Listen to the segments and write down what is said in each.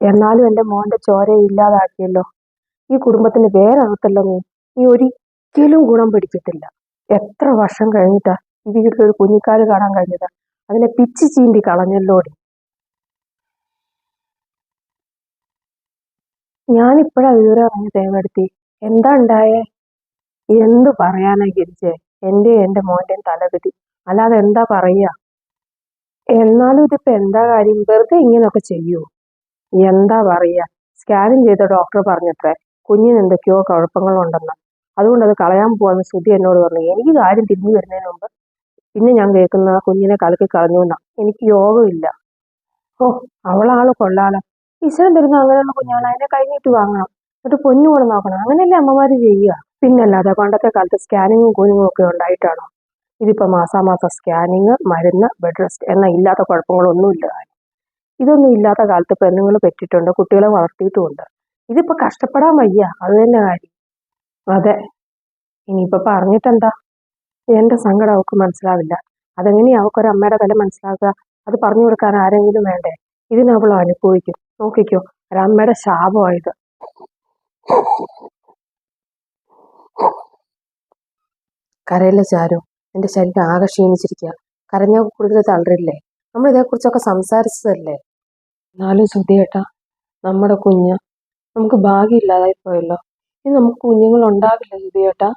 എന്നാലും എന്റെ മോന്റെ ചോരയെ ഇല്ലാതാക്കിയല്ലോ. ഈ കുടുംബത്തിന് വേരകത്തല്ലോ നീ. ഒരിക്കലും ഗുണം പിടിച്ചിട്ടില്ല. എത്ര വർഷം കഴിഞ്ഞിട്ടാ ഈ വീട്ടിലൊരു കുഞ്ഞിക്കാൽ കാണാൻ കഴിഞ്ഞത്? അതിനെ പിച്ചി ചീന്തി കളഞ്ഞല്ലോടി ഞാനിപ്പോഴാ വിവരം അറിഞ്ഞ തേങ്ങടുത്തി എന്താ ഉണ്ടായേ? എന്ത് പറയാനാ ഗിരിജെ? എന്റെ എന്റെ മോന്റെയും തലവിധി അല്ലാതെ എന്താ പറയുക? എന്നാലും ഇതിപ്പോ എന്താ കാര്യം? വെറുതെ ഇങ്ങനെയൊക്കെ ചെയ്യൂ എന്താ പറയുക? സ്കാനിങ് ചെയ്ത ഡോക്ടർ പറഞ്ഞത്രേ കുഞ്ഞിന് എന്തൊക്കെയോ കുഴപ്പങ്ങളുണ്ടെന്ന്. അതുകൊണ്ട് അത് കളയാൻ പോവാന്ന് ശ്രുതി എന്നോട് പറഞ്ഞു. എനിക്ക് കാര്യം തിരിഞ്ഞു വരുന്നതിന് മുമ്പ് പിന്നെ ഞാൻ കേൾക്കുന്ന കുഞ്ഞിനെ കലക്കി കളഞ്ഞു എന്നാ എനിക്ക് യോഗമില്ല. ഓ അവളാൾ കൊള്ളാലോ. ഈശ്വരൻ തരുന്ന അങ്ങനെയുള്ള കുഞ്ഞാണ് അതിനെ കഴിഞ്ഞിട്ട് വാങ്ങണം. എന്നിട്ട് പൊന്നു കൂടെ നോക്കണം. അങ്ങനെയല്ലേ അമ്മമാര് ചെയ്യുക? പിന്നല്ലാതെ പണ്ടത്തെ കാലത്ത് സ്കാനിങ്ങും കുഞ്ഞും ഒക്കെ ഉണ്ടായിട്ടാണോ? ഇതിപ്പോ മാസാമാസം സ്കാനിങ് മരുന്ന് ബെഡ് റെസ്റ്റ് എന്ന ഇല്ലാത്ത കുഴപ്പങ്ങളൊന്നും ഇല്ല താനും. ഇതൊന്നും ഇല്ലാത്ത കാലത്ത് പെണ്ണുങ്ങൾ പെറ്റിട്ടുണ്ട് കുട്ടികളെ വളർത്തിയിട്ടുമുണ്ട്. ഇതിപ്പോൾ കഷ്ടപ്പെടാൻ വയ്യ അത് തന്നെ കാര്യം. അതെ ഇനിയിപ്പോൾ പറഞ്ഞിട്ടെന്താ? എന്റെ സങ്കടം അവൾക്ക് മനസ്സിലാവില്ല. അതെങ്ങനെയാ അവൾക്കൊരു അമ്മയുടെ വില മനസ്സിലാക്കുക? അത് പറഞ്ഞു കൊടുക്കാൻ ആരെങ്കിലും വേണ്ടേ? ഇതിനവൾ അനുഭവിക്കും. നോക്കിക്കോ ഒരമ്മയുടെ ശാപമായത്. കരയില്ല ചാരു? എന്റെ ശരീരം ആകെ ക്ഷീണിച്ചിരിക്കുക കരഞ്ഞാൽ കൂടുതൽ തളരില്ലേ? നമ്മൾ ഇതേക്കുറിച്ചൊക്കെ സംസാരിച്ചതല്ലേ? എന്നാലും സുധിയേട്ടാ നമ്മുടെ കുഞ്ഞ്. നമുക്ക് ഭാഗ്യമില്ലാതായി പോയല്ലോ. ഇനി നമുക്ക് കുഞ്ഞുങ്ങൾ ഉണ്ടാവില്ല സുധിയേട്ടാ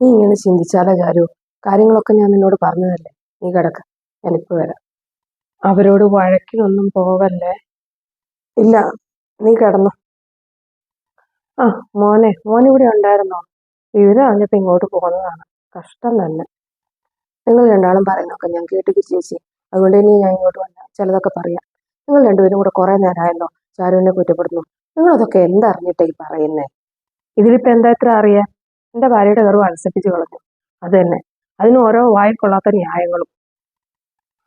നീ ഇങ്ങനെ ചിന്തിച്ചാലേ കാര്യവും കാര്യങ്ങളൊക്കെ ഞാൻ നിന്നോട് പറഞ്ഞതല്ലേ? നീ കിടക്ക. എനിക്ക് വരാം. അവരോട് വഴക്കിനൊന്നും പോവല്ലേ? ഇല്ല നീ കിടന്നു. ആ മോനെ മോൻ ഇവിടെ ഉണ്ടായിരുന്നോ? വിവരം അറിഞ്ഞപ്പോ ഇങ്ങോട്ട് പോകുന്നതാണ്. കഷ്ടം തന്നെ. നിങ്ങൾ രണ്ടാളും പറയുന്നൊക്കെ ഞാൻ കേട്ടിട്ട് ചേച്ചി. അതുകൊണ്ട് തന്നെ ഞാൻ ഇങ്ങോട്ട് വന്ന ചിലതൊക്കെ പറയാം. നിങ്ങൾ രണ്ടുപേരും കൂടെ കുറെ നേരമായല്ലോ ചാരുവിനെ കുറ്റപ്പെടുന്നു നിങ്ങൾ അതൊക്കെ എന്തറിഞ്ഞിട്ടാ ഈ പറയുന്നേ? ഇതിലിപ്പോ എന്താ ഇത്ര അറിയാൻ എന്റെ ഭാര്യയുടെ ഗർവ് അനുസരിച്ച് കളഞ്ഞു. അത് തന്നെ അതിന് ഓരോ വായിൽ കൊള്ളാത്ത ന്യായങ്ങളും.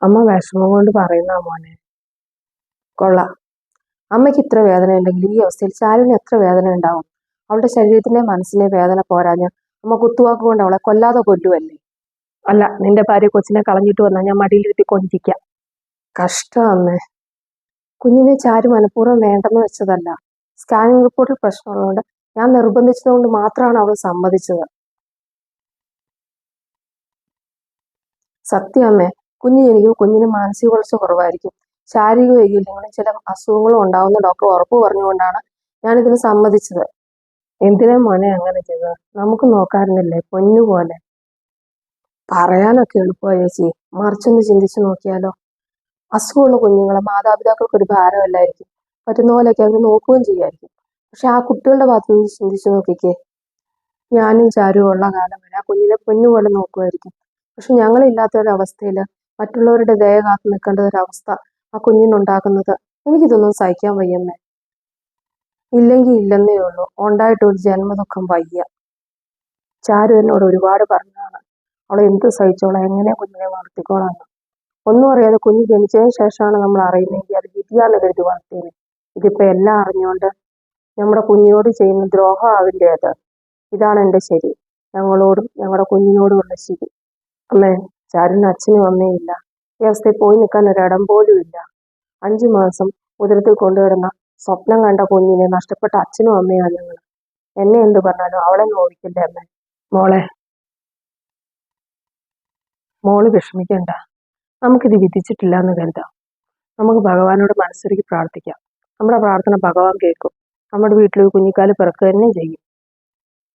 അമ്മ വിഷമം കൊണ്ട് പറയുന്ന മോനെ കൊള്ള. അമ്മയ്ക്ക് ഇത്ര വേദന ഉണ്ടെങ്കിൽ ഈ അവസ്ഥയിൽ ചാരുവിന് എത്ര വേദന ഉണ്ടാവും? അവളുടെ ശരീരത്തിന്റെ മനസ്സിലെ വേദന പോരാഞ്ഞ് അമ്മ കുത്തുവാക്ക് കൊണ്ട് അവളെ കൊല്ലാതെ കൊല്ലുവല്ലേ? അല്ല നിന്റെ ഭാര്യ കൊച്ചിനെ കളഞ്ഞിട്ട് വന്നാൽ ഞാൻ മടിയിലിരുത്തി കൊഞ്ചിക്കാം. കഷ്ടം അമ്മേ. കുഞ്ഞിനെ ചാരു മനഃപൂർവം വേണ്ടെന്ന് വെച്ചതല്ല. സ്കാനിങ് റിപ്പോർട്ടിൽ പ്രശ്നമുള്ളതുകൊണ്ട് ഞാൻ നിർബന്ധിച്ചതുകൊണ്ട് മാത്രമാണ് അവൾ സമ്മതിച്ചത്. സത്യമേ ജനിക്കും കുഞ്ഞിന് മാനസിക വളർച്ച കുറവായിരിക്കും. ശാരീരിക വൈകല്യങ്ങളും ചില അസുഖങ്ങളും ഉണ്ടാവുന്ന ഡോക്ടർ ഉറപ്പ് പറഞ്ഞുകൊണ്ടാണ് ഞാൻ ഇതിന് സമ്മതിച്ചത്. എന്തിനാ മോനെ അങ്ങനെ ചെയ്തത്? നമുക്ക് നോക്കാറുന്നില്ലേ പൊന്നുപോലെ? പറയാനൊക്കെ എളുപ്പമായി ചേച്ചി? മറിച്ചൊന്ന് ചിന്തിച്ചു നോക്കിയാലോ? അസുഖമുള്ള കുഞ്ഞുങ്ങളെ മാതാപിതാക്കൾക്ക് ഒരു ഭാരമല്ലായിരിക്കും. പറ്റുന്ന പോലെയൊക്കെ അവർ നോക്കുകയും ചെയ്യുമായിരിക്കും പക്ഷെ ആ കുട്ടികളുടെ ഭാഗത്ത് നിന്ന് ചിന്തിച്ചു നോക്കിക്കേ ഞാനും ചാരുവും ഉള്ള കാലം വരെ ആ കുഞ്ഞിനെ പൊന്നു പോലെ നോക്കുമായിരിക്കും. പക്ഷെ ഞങ്ങളില്ലാത്ത ഒരവസ്ഥയിൽ മറ്റുള്ളവരുടെ ദയ കാത്തു നിൽക്കേണ്ട ഒരവസ്ഥ ആ കുഞ്ഞിനുണ്ടാക്കുന്നത് എനിക്കിതൊന്നും സഹിക്കാൻ വയ്യമ്മേ. ഇല്ലെങ്കിൽ ഇല്ലെന്നേ ഉള്ളൂ. ഉണ്ടായിട്ട് ഒരു ജന്മദുഃഖം വയ്യ. ചാരു എന്നോട് ഒരുപാട് പറഞ്ഞതാണ്. അവളെ എന്ത് സഹിച്ചോളാം എങ്ങനെ കുഞ്ഞിനെ വളർത്തിക്കോളാന്ന് ഒന്നും അറിയാതെ കുഞ്ഞ് ജനിച്ചതിന് ശേഷമാണ് നമ്മൾ അറിയുന്നതെങ്കിൽ അത് വിധിയാന്ന് കരുതി വളർത്തിയത്. ഇതിപ്പോ എല്ലാം അറിഞ്ഞുകൊണ്ട് നമ്മുടെ കുഞ്ഞിനോട് ചെയ്യുന്ന ദ്രോഹം അത് ഇതാണ് എന്റെ ശരി. ഞങ്ങളോടും ഞങ്ങളുടെ കുഞ്ഞിനോടുമുള്ള ശരി. അമ്മേ ചാരുന്ന അച്ഛനും അമ്മയും ഈ അവസ്ഥയിൽ പോയി നിൽക്കാൻ ഒരിടം പോലും ഇല്ല. അഞ്ചു മാസം ഉദരത്തിൽ കൊണ്ടുവരുന്ന സ്വപ്നം കണ്ട കുഞ്ഞിനെ നഷ്ടപ്പെട്ട അച്ഛനും അമ്മയാണ് ഞങ്ങൾ. എന്നെ എന്ത് പറഞ്ഞാലും അവളെ നോവിക്കില്ലേ അമ്മ? മോളെ. മോൾ വിഷമിക്കണ്ട. നമുക്കിത് വിധിച്ചിട്ടില്ല എന്ന് കരുതാം. നമുക്ക് ഭഗവാനോട് മനസ്സൊരുക്കി പ്രാർത്ഥിക്കാം. നമ്മുടെ പ്രാർത്ഥന ഭഗവാൻ കേൾക്കും. നമ്മുടെ വീട്ടിൽ കുഞ്ഞിക്കാൽ പിറക്കുക തന്നെ ചെയ്യും.